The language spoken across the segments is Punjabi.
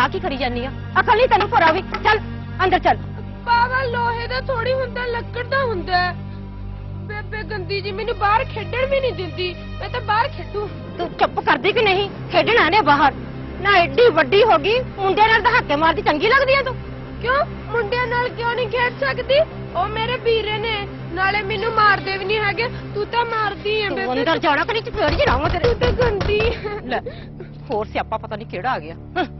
ਆ ਕੀ ਕਰੀ ਜਾਨੀ ਆ। ਅਕਲ ਨਹੀਂ ਤੈਨੂੰ ਭਰਾ ਵੀ। ਚੱਲ ਅੰਦਰ ਚੱਲ। ਪਾਵਾ ਲੋਹੇ ਦਾ ਥੋੜੀ ਹੁੰਦਾ ਲੱਕੜ ਦਾ ਹੁੰਦਾ। ਹੈ। ਬੇਬੇ ਗੰਦੀ ਜੀ ਮੈਨੂੰ ਬਾਹਰ ਖੇਡਣ ਵੀ ਨਹੀਂ ਦਿੰਦੀ। ਮੈਂ ਤਾਂ ਬਾਹਰ ਖੇਡੂ। ਤੂੰ ਚੁੱਪ ਕਰਦੀ ਕਿ ਨਹੀਂ? ਖੇਡਣਾ ਨੇ ਬਾਹਰ। ਨਾ ਐਡੀ ਵੱਡੀ ਹੋ ਗਈ ਮੁੰਡੇ ਨਾਲ ਹੱਕੇ ਮਾਰਦੀ ਚੰਗੀ ਲੱਗਦੀ ਆ ਤੂੰ। ਕਿਉਂ? ਮੁੰਡਿਆਂ ਨਾਲ ਕਿਉਂ ਨਹੀਂ ਖੇਡ ਸਕਦੀ? ਉਹ ਮੇਰੇ ਵੀਰੇ ਨੇ। ਨਾਲੇ ਮੈਨੂੰ ਮਾਰਦੇ ਵੀ ਨਹੀਂ ਹੈਗੇ। ਤੂੰ ਤਾਂ ਮਾਰਦੀ ਹੈ ਤੂੰ ਬੇਬੇ। ਅੰਦਰ ਜਾਣਾ ਕਿ ਨਹੀਂ? ਤੇ ਫੇਰ ਜਰਾਵਾਂ ਤੇਰੇ। ਤੂੰ ਤਾਂ ਗੰਦੀ। ਲੈ ਹੋਰ ਸਿਆਪਾ ਪਤਾ ਨਹੀਂ ਕਿਹੜਾ ਆ ਗਿਆ। ਹੰ।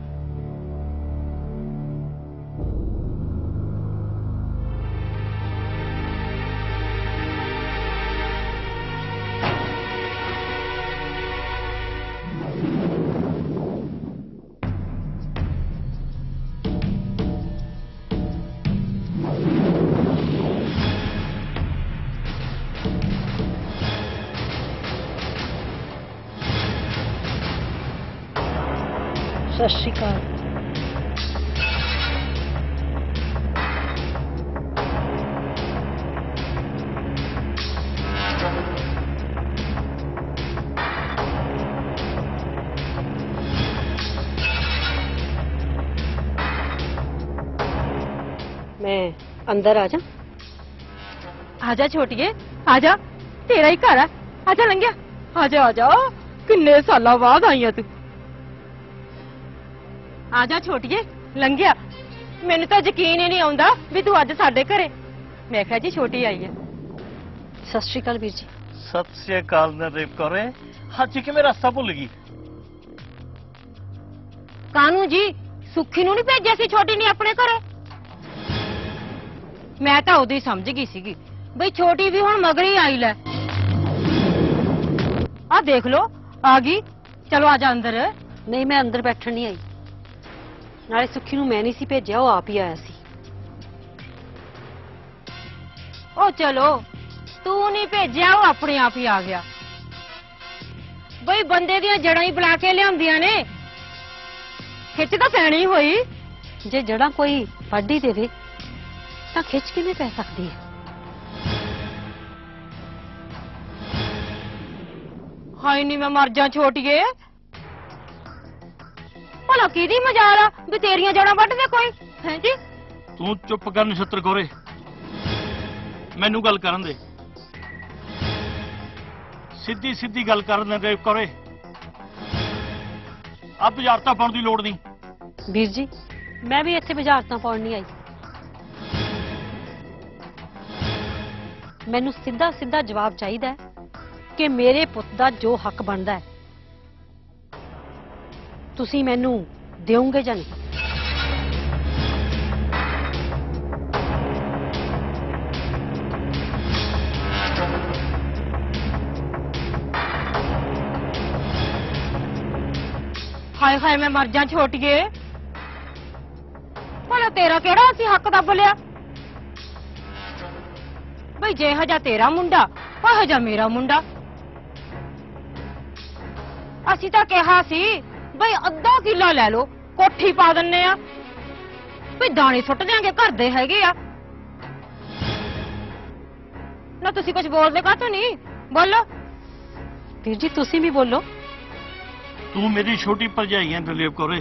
ਸਤਿ ਸ਼੍ਰੀ ਅਕਾਲ। ਮੈਂ ਅੰਦਰ ਆ ਜਾ। ਆ ਜਾ ਛੋਟੀਏ, ਆ ਜਾ। ਤੇਰਾ ਹੀ ਘਰ ਆ। ਆ ਜਾ ਲੰਘਿਆ। ਆ ਜਾ ਆ ਜਾ। ਕਿੰਨੇ ਸਾਲਾਂ ਬਾਅਦ ਆਈ ਆ ਜਾ ਛੋਟੀਏ ਲੰਘਿਆ। ਮੈਨੂੰ ਤਾਂ ਯਕੀਨ ਹੀ ਨਹੀਂ ਆਉਂਦਾ ਵੀ ਤੂੰ ਅੱਜ ਸਾਡੇ ਘਰੇ। ਮੈਂ ਕਿਹਾ ਜੀ ਛੋਟੀ ਆਈ ਹੈ। ਸਤਿ ਸ਼੍ਰੀ ਅਕਾਲ ਵੀਰ ਜੀ। ਸਤਿ ਸ੍ਰੀ ਅਕਾਲ ਨਰੇਪ ਕਰੇ ਅੱਜ ਕਿਵੇਂ ਰਸਤਾ ਭੁੱਲ ਗਈ? ਕਾਨੂੰ ਜੀ ਸੁੱਖੀ ਨੂੰ ਨਹੀਂ ਭੇਜਿਆ ਸੀ ਛੋਟੀ ਨੇ ਆਪਣੇ ਘਰੇ? ਮੈਂ ਤਾਂ ਉਦੋਂ ਹੀ ਸਮਝ ਗਈ ਸੀਗੀ ਬਈ ਛੋਟੀ ਵੀ ਹੁਣ ਮਗਰੀ ਆਈ ਲੈ। ਆ ਦੇਖ ਲੋ ਆ ਗਈ। ਚਲੋ ਆ ਜਾ ਅੰਦਰ। ਨਹੀਂ ਮੈਂ ਅੰਦਰ ਬੈਠਣ ਨਹੀਂ ਆਈ। ਨਾਲੇ ਸੁੱਖੀ ਨੂੰ ਮੈਂ ਨਹੀਂ ਸੀ ਭੇਜਿਆ, ਉਹ ਆਪ ਹੀ ਆਇਆ ਸੀ। ਉਹ ਚਲੋ, ਤੂੰ ਨਹੀਂ ਭੇਜਿਆ, ਉਹ ਆਪਣੇ ਆਪ ਹੀ ਆ ਗਿਆ। ਬਈ ਬੰਦੇ ਦੀਆਂ ਜੜਾਂ ਹੀ ਬੁਲਾ ਕੇ ਲਿਆਉਂਦੀਆਂ ਨੇ। ਖਿੱਚ ਤਾਂ ਪੈਣੀ ਹੋਈ। ਜੇ ਜੜਾਂ ਕੋਈ ਵੱਢ ਦੇਵੇ, ਤਾਂ ਖਿੱਚ ਕਿਵੇਂ ਪੈ ਸਕਦੀ ਹੈ? ਹਾਏ ਨਹੀਂ ਮੈਂ ਮਰ ਜਾ ਛੋਟੀਏ। ਭਲਾ ਕਿਹਦੀ ਮਜਾਲ ਆ? ਵੀ ਤੇਰੀਆਂ ਜੜਾਂ ਵੱਢ ਦੇ ਕੋਈ? ਹੈ ਜੀ? ਤੂੰ ਚੁੱਪ ਕਰ ਨਛੱਤਰ ਕੋਰੇ ਮੈਨੂੰ ਗੱਲ ਕਰਨ ਦੇ। ਸਿੱਧੀ ਸਿੱਧੀ ਗੱਲ ਕਰਨ ਨਰੇਪ ਕਰੇ। ਆ ਬੁਝਾਰਤਾ ਪਾਉਣ ਦੀ ਲੋੜ ਨਹੀਂ। ਵੀਰ ਜੀ ਮੈਂ ਵੀ ਇੱਥੇ ਬੁਝਾਰਤਾਂ ਪਾਉਣ ਨਹੀਂ ਆਈ। ਮੈਨੂੰ ਸਿੱਧਾ ਸਿੱਧਾ ਜਵਾਬ ਚਾਹੀਦਾ ਹੈ ਕਿ ਮੇਰੇ ਪੁੱਤ ਦਾ ਜੋ ਹੱਕ ਬਣਦਾ ਹੈ ਤੁਸੀਂ ਮੈਨੂੰ ਦਿਓਗੇ ਜਾਂ ਨਹੀਂ? ਹਾਏ ਹਾਏ, ਮੈਂ ਮਰ ਜਾ ਛੋਟੀਏ। ਭਲਾ ਤੇਰਾ ਕਿਹੜਾ ਅਸੀਂ ਹੱਕ ਦਾ ਬੋਲਿਆ? ਬਈ ਜੇ ਹਜਾ ਤੇਰਾ ਮੁੰਡਾ, ਉਹ ਹਜਾ ਮੇਰਾ ਮੁੰਡਾ। ਅਸੀਂ ਤਾਂ ਕਿਹਾ ਸੀ ਬਈ ਅੱਧਾ ਕਿੱਲਾ ਲੈ ਲਓ, ਕੋਠੀ ਪਾ ਦਿੰਨੇ ਆ। ਬਈ ਦਾਣੇ ਸੁੱਟ ਦਿਆਂਗੇ, ਘਰ ਦੇ ਹੈਗੇ ਆ। ਨਾ ਤੁਸੀਂ ਕੁਝ ਬੋਲਦੇ ਕਾਹਤੋਂ ਨਹੀਂ ਬੋਲੋ। ਵੀਰ ਜੀ, ਤੁਸੀਂ ਵੀ ਬੋਲੋ। ਤੂੰ ਮੇਰੀ ਛੋਟੀ ਭਰਜਾਈ ਹੈ ਨਰੇਪ ਕੋਰੇ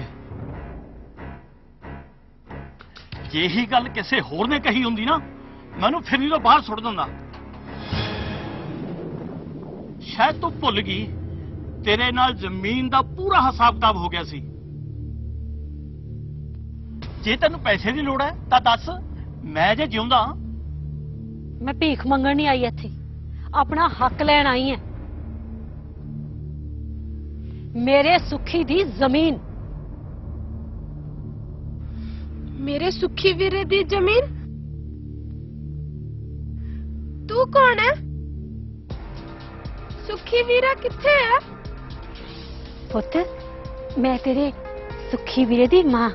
ਜੇ ਹੀ ਗੱਲ ਕਿਸੇ ਹੋਰ ਨੇ ਕਹੀ ਹੁੰਦੀ ਨਾ, ਮੈਨੂੰ ਫਿਰ ਹੀ ਤੋਂ ਬਾਹਰ ਸੁੱਟ ਦਿੰਦਾ। ਸ਼ਾਇਦ ਤੂੰ ਭੁੱਲ ਗਈ। ਤੇਰੇ ਨਾਲ ਜ਼ਮੀਨ ਦਾ ਪੂਰਾ ਹਿਸਾਬ ਕਿਤਾਬ ਹੋ ਗਿਆ ਸੀ। ਜੇ ਤੈਨੂੰ ਪੈਸੇ ਦੀ ਲੋੜ ਹੈ ਤਾਂ ਦੱਸ ਮੈਂ ਜੇ ਜਿਉਂਦਾ ਮੈਂ ਭੀਖ ਮੰਗਣ ਨਹੀਂ ਆਈ ਇੱਥੇ। ਆਪਣਾ ਹੱਕ ਲੈਣ ਆਈ ਹਾਂ। ਮੇਰੇ ਸੁਖੀ ਦੀ ਜ਼ਮੀਨ। ਮੇਰੇ ਸੁੱਖੀ ਵੀਰੇ ਦੀ ਜ਼ਮੀਨ? ਤੂੰ ਕੌਣ ਹੈ? ਸੁੱਖੀ ਵੀਰਾ ਕਿੱਥੇ ਹੈ? ਪੁੱਤ ਮੈਂ ਤੇਰੇ ਸੁਖੀ ਵੀਰੇ ਦੀ ਮਾਂ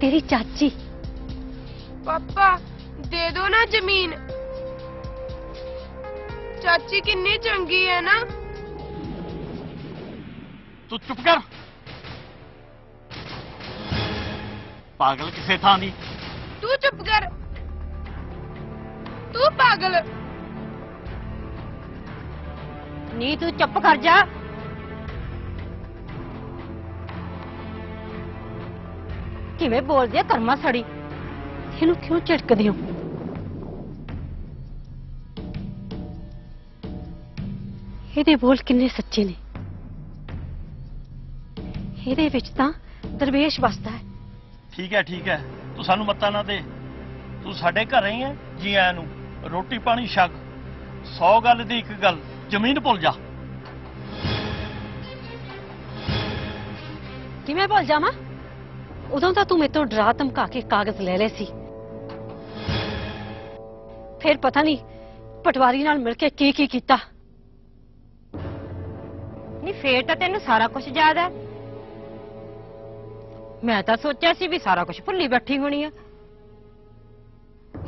ਤੇਰੀ ਚਾਚੀ ਪਾਪਾ ਦੇ ਦੋ ਨਾ ਜ਼ਮੀਨ ਚਾਚੀ ਕਿੰਨੀ ਚੰਗੀ ਹੈ ਨਾ ਤੂੰ ਚੁੱਪ ਕਰ ਪਾਗਲ ਕਿਸੇ ਥਾਂ ਦੀ ਤੂੰ ਚੁੱਪ ਕਰ ਤੂੰ ਪਾਗਲ ਨੀ, ਤੂੰ ਚੁੱਪ ਕਰ ਜਾ। ਕਿਵੇਂ ਬੋਲਦੀ ਆ ਕਰਮਾ ਸੜੀ? ਇਹਨੂੰ ਕਿਉਂ ਝਟਕਦੇ ਹੋ? ਇਹਦੇ ਬੋਲ ਕਿੰਨੇ ਸੱਚੇ ਨੇ। ਇਹਦੇ ਵਿੱਚ ਤਾਂ ਦਰਵੇਸ਼ ਵਸਦਾ ਹੈ। ਠੀਕ ਹੈ ਠੀਕ ਹੈ। ਤੂੰ ਸਾਨੂੰ ਮੱਤਾ ਨਾ ਦੇ। ਤੂੰ ਸਾਡੇ ਘਰ ਹੀ ਹੈ ਜੀ ਆਇਆਂ ਨੂੰ। ਰੋਟੀ ਪਾਣੀ ਛਕ। 100 ਗੱਲ ਦੀ ਇੱਕ ਗੱਲ। ਜ਼ਮੀਨ ਭੁੱਲ ਜਾ। ਕਿਵੇਂ ਭੁੱਲ ਜਾਵਾਂ? ਉਦੋਂ ਤਾਂ ਤੂੰ ਮੇਰੇ ਤੋਂ ਡਰਾ ਧਮਕਾ ਕੇ ਕਾਗਜ਼ ਲੈ ਲਏ ਸੀ। ਫਿਰ ਪਤਾ ਨਹੀਂ ਪਟਵਾਰੀ ਨਾਲ ਮਿਲ ਕੇ ਕੀ ਕੀ ਕੀਤਾ। ਨਹੀਂ ਫੇਰ ਤਾਂ ਤੈਨੂੰ ਸਾਰਾ ਕੁਝ ਯਾਦ ਹੈ ਮੈਂ ਤਾਂ ਸੋਚਿਆ ਸੀ ਵੀ ਸਾਰਾ ਕੁਝ ਭੁੱਲੀ ਬੈਠੀ ਹੋਣੀ ਆ।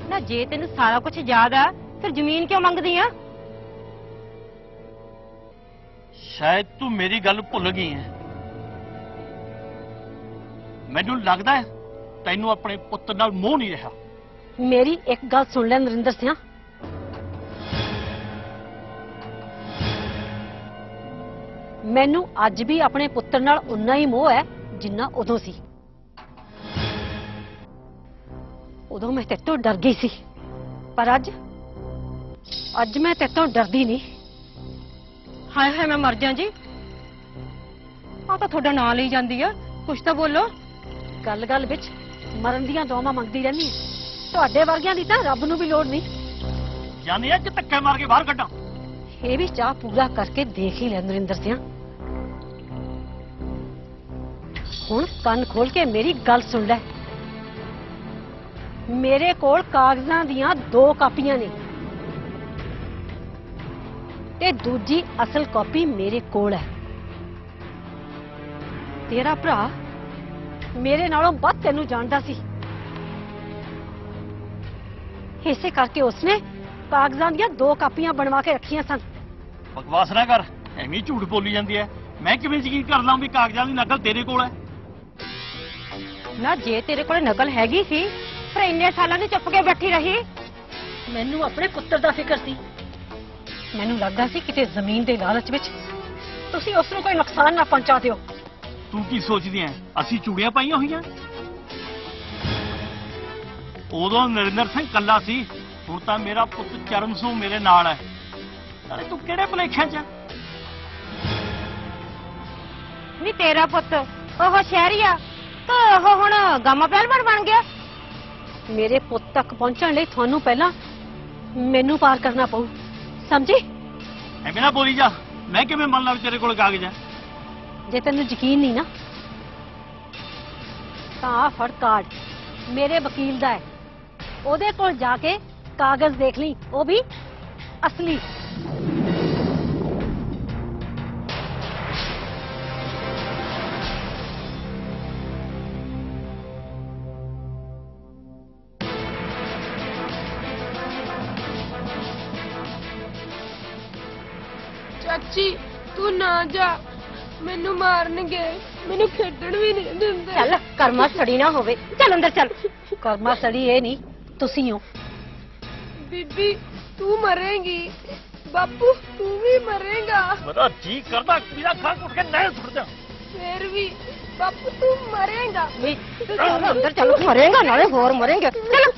ਨਾ ਜੇ ਤੈਨੂੰ ਸਾਰਾ ਕੁਝ ਯਾਦ ਆ ਫਿਰ ਜ਼ਮੀਨ ਕਿਉਂ ਮੰਗਦੀ ਆ? ਸ਼ਾਇਦ ਤੂੰ ਮੇਰੀ ਗੱਲ ਭੁੱਲ ਗਈ ਹੈ। ਮੈਨੂੰ ਲੱਗਦਾ ਹੈ ਤੈਨੂੰ ਆਪਣੇ ਪੁੱਤ ਨਾਲ ਮੋਹ ਨਹੀਂ ਰਿਹਾ। ਮੇਰੀ ਇੱਕ ਗੱਲ ਸੁਣ ਲੈ ਨਰਿੰਦਰ ਸਿੰਘ ਮੈਨੂੰ ਅੱਜ ਵੀ ਆਪਣੇ ਪੁੱਤਰ ਨਾਲ ਉਨਾ ਹੀ ਮੋਹ ਹੈ ਜਿੰਨਾ ਉਦੋਂ ਸੀ। ਉਦੋਂ ਮੈਂ ਤੇਤੋਂ ਡਰ ਗਈ ਸੀ। ਪਰ ਅੱਜ ਅੱਜ ਮੈਂ ਤੇਤੋਂ ਡਰਦੀ ਨਹੀਂ। ਹਾਏ ਹਾਏ ਮੈਂ ਮਰ ਜਾਂ ਜੀ। ਆ ਤਾਂ ਤੁਹਾਡਾ ਨਾਂ ਲਈ ਜਾਂਦੀ ਆ। ਕੁਛ ਤਾਂ ਬੋਲੋ। ਗੱਲ ਗੱਲ ਵਿੱਚ ਮਰਨ ਦੀਆਂ ਦੁਆਵਾਂ ਮੰਗਦੀ ਰਹਿੰਦੀ ਹਾਂ ਤੁਹਾਡੇ ਵਰਗਿਆਂ ਦੀ ਤਾਂ ਰੱਬ ਨੂੰ ਵੀ ਲੋੜ ਨਹੀਂ। ਜਾਨੇ ਅੱਜ ਧੱਕੇ ਮਾਰ ਕੇ ਬਾਹਰ ਕੱਢਾਂ। ਇਹ ਵੀ ਚਾਹ ਪੂਰਾ ਕਰਕੇ ਦੇਖ ਹੀ ਲੈ ਨਰਿੰਦਰ ਸਿੰਘ ਹੁਣ ਕੰਨ ਖੋਲ ਕੇ ਮੇਰੀ ਗੱਲ ਸੁਣ ਲੈ। ਮੇਰੇ ਕੋਲ ਕਾਗਜ਼ਾਂ ਦੀਆਂ ਦੋ ਕਾਪੀਆਂ ਨੇ। ਤੇ ਦੂਜੀ ਅਸਲ ਕਾਪੀ ਮੇਰੇ ਕੋਲ ਹੈ। ਤੇਰਾ ਭਰਾ ਮੇਰੇ ਨਾਲੋਂ ਵੱਧ ਤੈਨੂੰ ਜਾਣਦਾ ਸੀ। ਇਸੇ ਕਰਕੇ ਉਸਨੇ ਕਾਗਜ਼ਾਂ ਦੀਆਂ ਦੋ ਕਾਪੀਆਂ ਬਣਵਾ ਕੇ ਰੱਖੀਆਂ ਸਨ। ਬਕਵਾਸ ਨਾ ਕਰ ਐਵੇਂ ਝੂਠ ਬੋਲੀ ਜਾਂਦੀ ਹੈ। ਮੈਂ ਕਿਵੇਂ ਯਕੀਨ ਕਰ ਲਾਂ ਵੀ ਕਾਗਜ਼ਾਂ ਦੀ ਨਕਲ ਤੇਰੇ ਕੋਲ ਹੈ? ਨਾ ਜੇ ਤੇਰੇ ਕੋਲ ਨਕਲ ਹੈਗੀ ਸੀ ਪਰ ਇੰਨੇ ਸਾਲਾਂ ਦੀ ਚੁੱਪ ਕੇ ਬੈਠੀ ਰਹੀ। ਮੈਨੂੰ ਆਪਣੇ ਪੁੱਤਰ ਦਾ ਫਿਕਰ ਸੀ। ਮੈਨੂੰ ਲੱਗਦਾ ਸੀ ਕਿਤੇ ਜ਼ਮੀਨ ਦੇ ਲਾਲਚ ਵਿੱਚ ਤੁਸੀਂ ਉਸ ਨੂੰ ਕੋਈ ਨੁਕਸਾਨ ਨਾ ਪਹੁੰਚਾ ਦਿਓ। ਤੂੰ ਕੀ ਸੋਚਦੀ ਐ? ਅਸੀਂ ਚੂੜੀਆਂ ਪਾਈਆਂ ਹੋਈਆਂ? ਉਦੋਂ ਨਰਿੰਦਰ ਸਿੰਘ ਕੱਲਾ ਸੀ ਹੁਣ ਤਾਂ ਮੇਰਾ ਪੁੱਤ ਚਰਨ ਸਿੰਘ ਮੇਰੇ ਨਾਲ ਹੈ ਨਾਲੇ ਤੂੰ ਕਿਹੜੇ ਭਲੇਖਿਆਂ 'ਚ? ਨਹੀਂ ਤੇਰਾ ਪੁੱਤ ਉਹ ਸ਼ਹਿਰੀ ਆ ਤਾਂ ਉਹ ਹੁਣ ਗਾਮਾ ਪਹਿਲਵਾਨ ਬਣ ਗਿਆ। ਮੇਰੇ ਪੁੱਤ ਤੱਕ ਪਹੁੰਚਣ ਲਈ ਤੁਹਾਨੂੰ ਪਹਿਲਾਂ ਮੈਨੂੰ ਪਾਰ ਕਰਨਾ ਪਊ। ਸਮਝੀ? ਐਵੇਂ ਨਾ ਬੋਲੀ ਜਾ। ਮੈਂ ਕਿਵੇਂ ਮੰਨ ਲਾਂ ਵੀ ਤੇਰੇ ਕੋਲ ਕਾਗਜ਼ ਹੈ? ਜੇ ਤੈਨੂੰ ਯਕੀਨ ਨਹੀਂ ਨਾ ਤਾਂ ਆਹ ਫੜ ਕਾਰਡ। ਮੇਰੇ ਵਕੀਲ ਦਾ ਹੈ। ਉਹਦੇ ਕੋਲ ਜਾ ਕੇ ਕਾਗਜ਼ ਦੇਖ ਲਈ ਉਹ ਵੀ ਅਸਲੀ। ਚਾਚੀ ਤੂੰ ਨਾ ਜਾ। ਮੈਨੂੰ ਮਾਰਨਗੇ। ਮੈਨੂੰ ਖੇਡਣ ਵੀ ਨਹੀਂ ਦਿੰਦੇ। ਚੱਲ ਕਰਮਾ ਸੜੀ ਨਾ ਹੋਵੇ। ਚੱਲ ਅੰਦਰ ਚੱਲ। ਕਰਮਾ ਸੜੀ ਇਹ ਨਹੀਂ ਤੁਸੀਂ ਹੋ। ਬੀਬੀ ਤੂੰ ਮਰੇਂਗੀ। ਬਾਪੂ ਤੂੰ ਵੀ ਮਰੇਂਗਾ। ਮੇਰਾ ਜੀ ਕਰਦਾ ਮੇਰਾ ਖਾ ਉੱਠ ਕੇ ਨਹਿਰ ਸੁੱਟ ਫੇਰ ਵੀ ਬਾਪੂ ਤੂੰ ਮਰੇਂਗਾ। ਚੱਲ ਅੰਦਰ ਚੱਲ ਮਰੇਗਾ ਨਾਲੇ ਹੋਰ ਮਰੇਂਗੇ। ਚੱਲ।